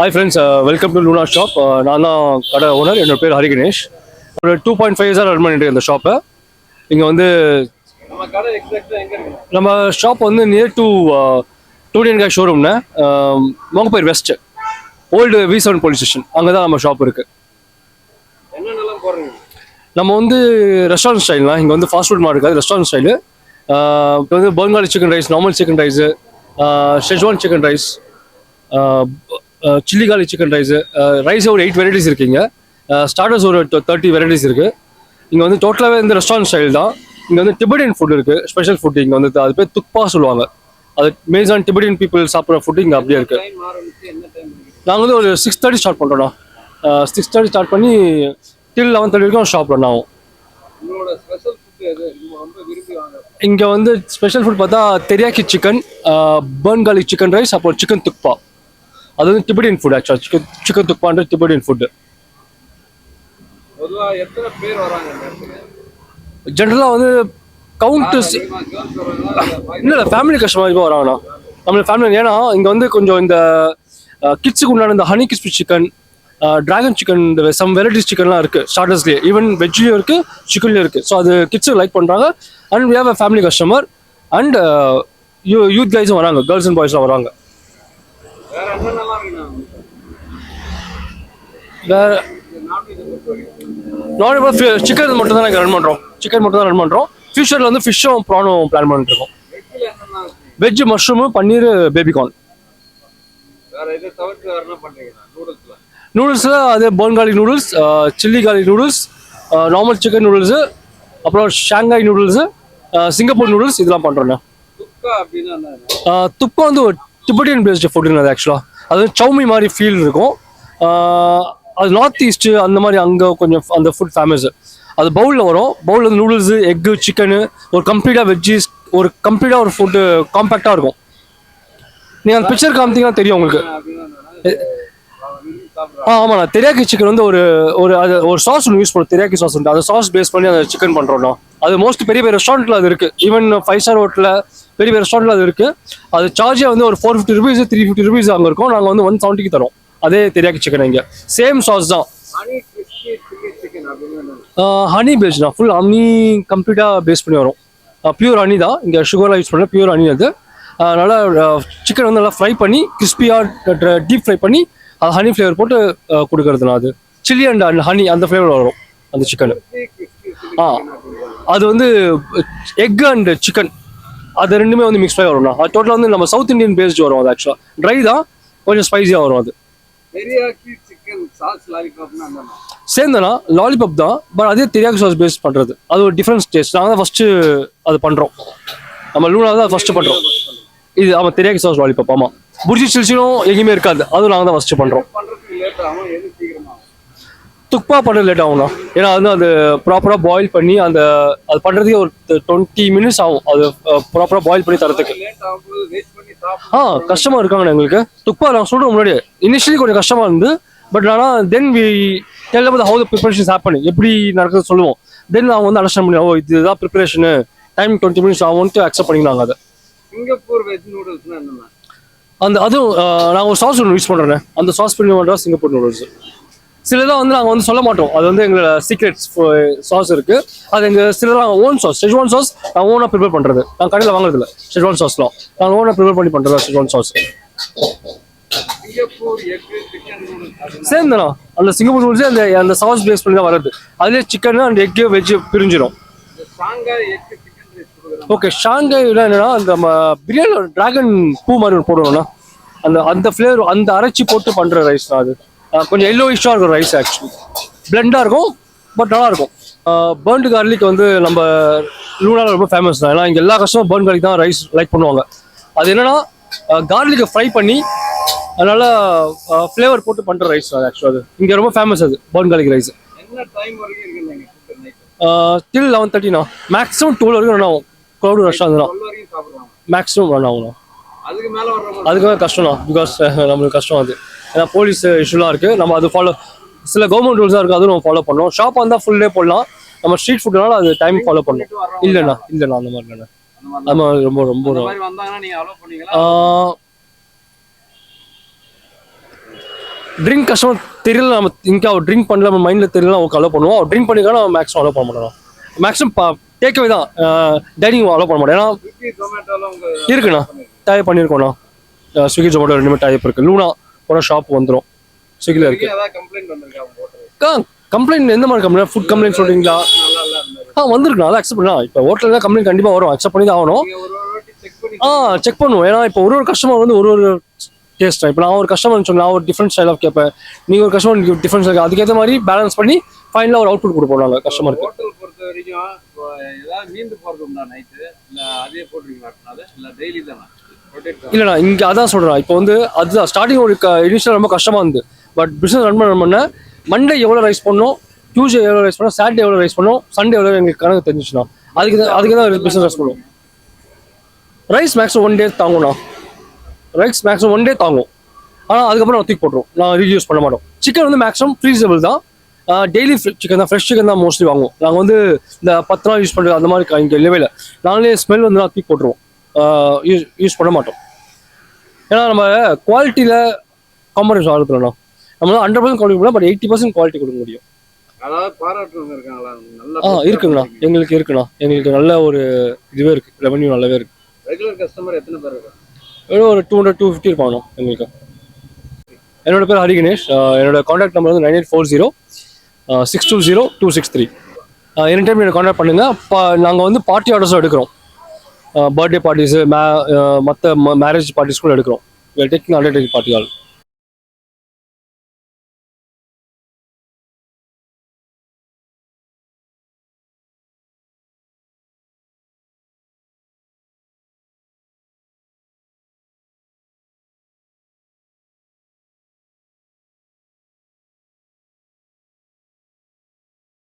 Hi friends welcome to Luna shop நான் தான் கடை ஓனர் என்னோட பேர் ஹரி கணேஷ். ஒரு டூ பாயிண்ட் ஃபைவ் இயர்ஸாக ரன் பண்ணிட்டு இந்த ஷாப்பை இங்கே வந்து நம்ம ஷாப் வந்து நியர் டு டூடியன் காய் ஷோரூம்னு மோங்கப்பேர் west old V seven police station அங்கே தான் நம்ம ஷாப் இருக்குது நம்ம வந்து ரெஸ்டாரண்ட் ஸ்டைல்னா இங்கே வந்து ஃபாஸ்ட் ஃபுட் மாதிரி இருக்காது ரெஸ்டாரண்ட் ஸ்டைலு இப்போ வந்து Bengali chicken rice normal chicken rice schezwan chicken rice chilli garlic chicken rice rice ஒரு எயிட் வெரைட்டிஸ் இருக்குங்க. ஸ்டார்டர்ஸ் ஒரு தேர்ட்டி வெரைட்டிஸ் இருக்குது இங்கே வந்து டோட்டலாகவே இந்த ரெஸ்டாரண்ட் ஸ்டைல் தான். இங்கே வந்து டிபெடியன் ஃபுட் இருக்குது ஸ்பெஷல் ஃபுட் இங்கே வந்து அது பேர் துக்பா சொல்லுவாங்க. அது மேஜான் டிபெடியன் பீப்புள் சாப்பிட்ற ஃபுட் இங்கே அப்படியே இருக்குது நாங்கள் வந்து ஒரு சிக்ஸ் தேர்ட்டி ஸ்டார்ட் பண்ணுறோண்ணா சிக்ஸ் தேர்ட்டி ஸ்டார்ட் பண்ணி டில் லெவன் தேர்ட்டி வரைக்கும் ஷாப் ரன் ஆகும். இங்கே வந்து ஸ்பெஷல் ஃபுட் பார்த்தா teriyaki chicken burn garlic chicken rice அப்புறம் சிக்கன் துக்பா அது வந்து டிபெடியன் ஃபுட் ஆக்சுவலாக சிக்கன் சிக்கன் துக்பான்ற டிபெடியன் ஃபுட்டு ஜென்ரலாக வந்து கவுண்டர்ஸ் இல்ல? இல்லை ஃபேமிலி கஸ்டமர் வராங்கண்ணா. நம்ம ஃபேமிலி ஏன்னா இங்கே வந்து கொஞ்சம் இந்த கிட்ஸுக்கு உண்டான இந்த honey crispy chicken dragon chicken இந்த சம் வெரைட்டிஸ் சிக்கன்லாம் இருக்குது ஸ்டார்டர்ஸ்லேயே ஈவன் வெஜ்லேயும் இருக்குது சிக்கன்லேயும் இருக்குது ஸோ அது கிட்ஸு லைக் பண்ணுறாங்க and we have a family customer and you youth கைஸும் வராங்க கேர்ள்ஸ் அண்ட் பாய்ஸ்லாம் வராங்க. வேற என்னென்னலாம் வேறு நான்வெஜ் சிக்கன் மட்டும் தான் நாங்கள் ரன் பண்ணுறோம் சிக்கன் மட்டும் தான் ரன் பண்ணுறோம் ஃபியூச்சரில் வந்து ஃபிஷ்ஷும் ப்ரானும் பிளான் பண்ணிட்டு இருக்கோம். Veg mushroom paneer baby corn நூடுல்ஸில் அது burn garlic noodles chilli garlic noodles normal chicken noodles அப்புறம் ஷாங்காய் நூடுல்ஸு சிங்கப்பூர் நூடுல்ஸ் இதெல்லாம் பண்ணுறோண்ணே துப்பா வந்து ஒரு டிபெட்டியன் பேஸ்டு ஃபுட்டுங்க அது ஆக்சுவலாக அது சௌமி மாதிரி ஃபீல் இருக்கும். அது நார்த் ஈஸ்ட்டு அந்த மாதிரி அங்கே கொஞ்சம் அந்த ஃபுட் ஃபேமஸ் அது பவுலில் வரும். பவுலில் வந்து நூடுல்ஸு எக்கு சிக்கனு ஒரு கம்ப்ளீட்டாக வெஜ்ஜீஸ் ஒரு கம்ப்ளீட்டாக ஒரு ஃபுட்டு காம்பேக்டாக இருக்கும். நீங்கள் அந்த பிக்சர் காமித்தீங்கன்னா தெரியும் உங்களுக்கு. ஆ ஆமாண்ணா தெரியாக்கி சிக்கன் வந்து ஒரு ஒரு அது ஒரு சாஸ் ஒன்று யூஸ் பண்ணும். தெரியாக்கி சாஸ் உண்டு. அந்த சாஸ் பேஸ் பண்ணி அந்த சிக்கன் பண்ணுறோம்னா அது மோஸ்ட் பெரிய பெரிய ரெஸ்டாரண்ட்டில் அது இருக்குது ஈவன் ஃபைவ் ஸ்டார் ஹோட்டலில் பெரிய பெரிய ரெஸ்டாரண்ட்டில் அது இருக்குது அது சார்ஜே வந்து ஒரு four fifty rupees three fifty rupees அங்கே இருக்கும். நாங்கள் வந்து ஒன் செவன்ட்டிக்கு தரோம். அதே தெரியாக்கி சிக்கன் இங்கே. சேம் சாஸ் தான். ஹனி பேஸ் தான். ஃபுல் ஹனி கம்ப்ளீட்டாக பேஸ் பண்ணி வரும். பியூர் ஹனி தான். இங்கே சுகர்லாம் யூஸ் பண்ண பியூர் ஹனி அது. அதனால் சிக்கன் வந்து நல்லா ஃப்ரை பண்ணி கிறிஸ்பியாக டீப் ஃப்ரை பண்ணி அது ஹனி ஃப்ளேவர் போட்டு கொடுக்கறதுனா அது. சில்லி அண்ட் அண்ட் ஹனி அந்த ஃப்ளேவர் வரும் அந்த சிக்கன் ஆ. அது வந்து எக் அண்ட் சிக்கன் அது ரெண்டுமே வந்து மிக்ஸ் பண்ணி வரும்ண்ணா அது டோட்டலாக வந்து நம்ம சவுத் இந்தியன் பேஸ்டு வரும் அது ஆக்சுவலாக ட்ரை தான் கொஞ்சம் ஸ்பைஸியாக வரும் அது. என்ன சேர்ந்தனா லாலிபாப் தான் பட் அதே தெரியாக்கு சாஸ் பேஸ் பண்ணுறது அது ஒரு டிஃப்ரென்ஸ் டேஸ்ட் நாங்கள் தான் ஃபஸ்ட்டு அது பண்ணுறோம் நம்ம லூனா தான் ஃபஸ்ட்டு பண்ணுறோம் இது ஆமாம் தெரியாக்கு சாஸ் லாலிபாப் ஆமாம் புர்ஜி சில்சிலும் எங்கேயுமே இருக்காது. அதுவும் நாங்கள் தான் ஃபஸ்ட்டு பண்ணுறோம் பண்றதுக்கு லேட் ஆகும் எது சீக்கிரமா ஆகும் துக்பா பண்ணுறது லேட் ஆகும்ண்ணா ஏன்னா அது வந்து அது ப்ராப்பராக பாயில் பண்ணி அந்த அது பண்ணுறதுக்கே ஒரு டுவெண்ட்டி மினிட்ஸ் ஆகும். அது ப்ராப்பராக பாயில் பண்ணி பண்ணி சாப்பிட்டு ஆ கஷ்டமாக இருக்காங்க எங்களுக்கு. துக்பா நான் சொல்கிறேன் முன்னாடி இனிஷியலி கொஞ்சம் கஷ்டமாக இருந்து பட் ஆனால் then we tell how the preparations happen. எப்படி நடக்குது சொல்லுவோம். தென் அவங்க வந்து அண்டர்ஸ்டாண்ட் பண்ணி ஓ இதுதான் ப்ரிப்பரேஷனு டைம் டுவெண்ட்டி மினிட்ஸ் ஆகும்ட்டு அக்செப்ட் பண்ணிக்கிறாங்க அதை. சிங்கப்பூர் வெஜ் நூடுல்ஸ்னா என்னன்னா அந்த அதுவும் நான் ஒரு சாஸ் ஒன்று யூஸ் பண்ணுறேன் அந்த சாஸ் பண்ணி பண்ணுறா சிங்கப்பூர் நூடுல்ஸ் சிலதான் வந்து நாங்கள் வந்து சொல்ல மாட்டோம். அது வந்து எங்களோட சீக்ரெட் சாஸ் இருக்கு. அது எங்கள் சிலதான் ஓன் சாஸ் ஷெஜ்வான் சாஸ் நான் ஓனாக ப்ரிப்பேர் பண்ணுறது நான் கடையில் வாங்குறதில்ல ஷெஜ்வான் சாஸ்லாம் நான் ஓனாக ப்ரிப்பேர் பண்ணி பண்ணுறது ஷெஜ்வான் சாஸ் சிங்கப்பூர் சேர்ந்தனா? அந்த சிங்கப்பூர் நூல்ஸே அந்த அந்த சாஸ் பேஸ் பண்ணி தான் வருது அதுலேயே சிக்கன் அண்ட் எக்கு வெஜ் பிரிஞ்சிடும் ஷாங்காய் ஓகே ஷாங்காய்ல என்னன்னா அந்த பிரியாணி டிராகன் பூ மாதிரி போடணும்னா அந்த அந்த ஃப்ளேவர் அந்த அரைச்சி போட்டு பண்ணுற ரைஸ் தான் அது. கொஞ்சம் எல்லோயிஷாக இருக்கும் ரைஸ் ஆக்சுவலி பிளெண்டாக இருக்கும் பட் நல்லா இருக்கும். பேர்ன்டு கார்லிக் வந்து நம்ம லூனால ரொம்ப ஃபேமஸ் தான். ஏன்னா இங்கே எல்லா கஷ்டமும் பேர்ன் கார்லிக் தான் ரைஸ் லைக் பண்ணுவாங்க. அது என்னன்னா கார்லிக்கை ஃப்ரை பண்ணி அதனால ஃப்ளேவர் போட்டு பண்ணுற ரைஸ் அது ஆக்சுவலாக அது. இங்கே ரொம்ப ஃபேமஸ் அது burn garlic rice till eleven தேர்ட்டினா maximum twelve வரைக்கும் ரன் ஆகும். க்ரௌடு ரஷ் ஆகுதுண்ணா மேக்ஸிமம் ரன் ஆகும்ண்ணா. அதுக்கு மேல தான் பிகாஸ் நம்மளுக்கு கஷ்டம் அது. ஏன்னா போலீஸ் இஷ்யூலாம் இருக்குது நம்ம அது ஃபாலோ சில கவர்மெண்ட் ரூல்ஸாக இருக்குது அதுவும் நம்ம ஃபாலோ பண்ணோம் ஷாப் வந்தால் ஃபுல் டே போடலாம். நம்ம ஸ்ட்ரீட் ஃபுட்னால அது டைம் ஃபாலோ வர்றவங்க இல்லைண்ணா இல்லைண்ணா அந்த மாதிரி இல்லைண்ணா. அந்த மாதிரி அது மாதிரி ரொம்ப ரொம்ப ட்ரிங்க் கஸ்டமர் தெரியல நம்ம இங்கே அவர் ட்ரிங்க் பண்ணல நம்ம மைண்டில் தெரியல அவங்க அலோவ் பண்ணுவோம். அவர் ட்ரிங்க் பண்ணிக்கலாம் நம்ம மேக்ஸிமம் அலோவ் பண்ண மாட்டோம். மேக்ஸிமம் டேக்அவே தான். டைனிங் அலோவ் பண்ண மாட்டோம். ஏன்னா இருக்குண்ணா. டைப் பண்ணியிருக்கோண்ணா ஸ்விக்கி ஜொமேட்டோ ரெண்டுமே டைப் இருக்குது லூனா போன ஷாப் வந்துடும் ஸ்விக்கியில் இருக்கு. இதுக்கு ஏதாவது கம்ப்ளைண்ட் வந்திருக்கா எந்த மாதிரி கம்ப்ளைண்ட் ஃபுட் கம்ப்ளைண்ட் சொல்கிறீங்களா நல்லா ஆ வந்திருக்குண்ணா அதை அக்செப்ட் பண்ணலாம் இப்போ ஹோட்டலில் கம்ப்ளைண்ட் கண்டிப்பாக வரும். அக்செப்ட் பண்ணி தான் ஆகணும். ஆ செக் பண்ணுவோம். ஏன்னா இப்போ ஒரு ஒரு கஸ்டமர் வந்து ஒரு ஒரு டேஸ்ட் இப்போ நான் ஒரு கஸ்டமர் சொன்னேன் நான் ஒரு டிஃப்ரெண்ட் ஸ்டைல் ஆஃப் கேட்பேன். நீங்கள் ஒரு கஸ்டமர் டிஃப்ரெண்ட் ஸ்டைல் அதுக்கேற்ற மாதிரி பேலன்ஸ் பண்ணி ஃபைனலாக ஒரு அவுட்புட் கொடுப்போம் நாங்கள் கஸ்டமருக்கு பொறுத்த வரைக்கும் ஏதாவது மீந்து போறது உண்டா நைட்டு இல்ல அதே போட்டுருவீங்களா அது? இல்ல டெய்லி தானே தான்? இல்லைண்ணா இங்கே அதான் சொல்கிறேன் இப்போ வந்து அதுதான் ஸ்டார்டிங் ஒரு இனிஷியல் ரொம்ப கஷ்டமாக இருந்து பட் பிஸ்னஸ் ரன் பண்ண பண்ண மண்டே எவ்வளோ ரைஸ் பண்ணோம்? டியூஸ்டே எவ்வளோ ரைஸ் பண்ணோம்? சாட்டர்டே எவ்வளோ ரைஸ் பண்ணோம்? சண்டே எவ்வளோ எங்களுக்கு கணக்கு தெரிஞ்சுச்சுண்ணா. அதுக்கு தான் அதுக்கு தான் பிஸ்னஸ் ரைஸ் பண்ணுவோம் ரைஸ் மேக்ஸிமம் ஒன் டே தாங்கும்ண்ணா. ரைஸ் மேக்ஸிமம் ஒன் டே தாங்கும். ஆனால் அதுக்கப்புறம் நான் தூக்கி போட்டுருவோம் நான் ரீயூஸ் பண்ண மாட்டோம். சிக்கன் வந்து மேக்ஸிமம் ஃப்ரீசபிள் தான். டெய்லி சிக்கன் தான். ஃப்ரெஷ் சிக்கன் தான் மோஸ்ட்லி வாங்குவோம். நாங்கள் வந்து இந்த பத்து நாள் யூஸ் பண்ணுறது அந்த மாதிரி இங்கே இல்லவே இல்லை. நாங்களே ஸ்மெல் வந்து நான் தூக்கி போட்டுருவோம். யூஸ் யூஸ் பண்ண மாட்டோம். ஏன்னா நம்ம குவாலிட்டியில் காம்பரேஷன் ஆகுதுலண்ணா நம்ம. ஹண்ட்ரட் பர்சன்ட் குவாலிட்டி பண்ணலாம் பட் எயிட்டி பர்சன்ட் குவாலிட்டி கொடுக்க முடியும். ஆ இருக்குங்கண்ணா. எங்களுக்கு இருக்குண்ணா எங்களுக்கு நல்ல ஒரு இதுவே இருக்குது ரெவன்யூ நல்லாவே இருக்குது ரெகுலர் கஸ்டமர் எத்தனை பேர் இருக்காங்க? ஒரு டூ ஹண்ட்ரட் டூ ஃபிஃப்டி இருப்பாங்கண்ணா எங்களுக்கு. என்னோட பேர் ஹரி கணேஷ். என்னோட காண்டாக்ட் நம்பர் வந்து nine eight four zero six two zero two six three any time என்னை காண்டாக்ட் பண்ணுங்கள் பா நாங்கள் வந்து பார்ட்டி ஆர்டர்ஸும் எடுக்கிறோம். பர்த்டே பார்ட்டிஸு மே மற்ற மேரேஜ் பார்ட்டிஸ் கூட எடுக்கிறோம். Taking undertaking party all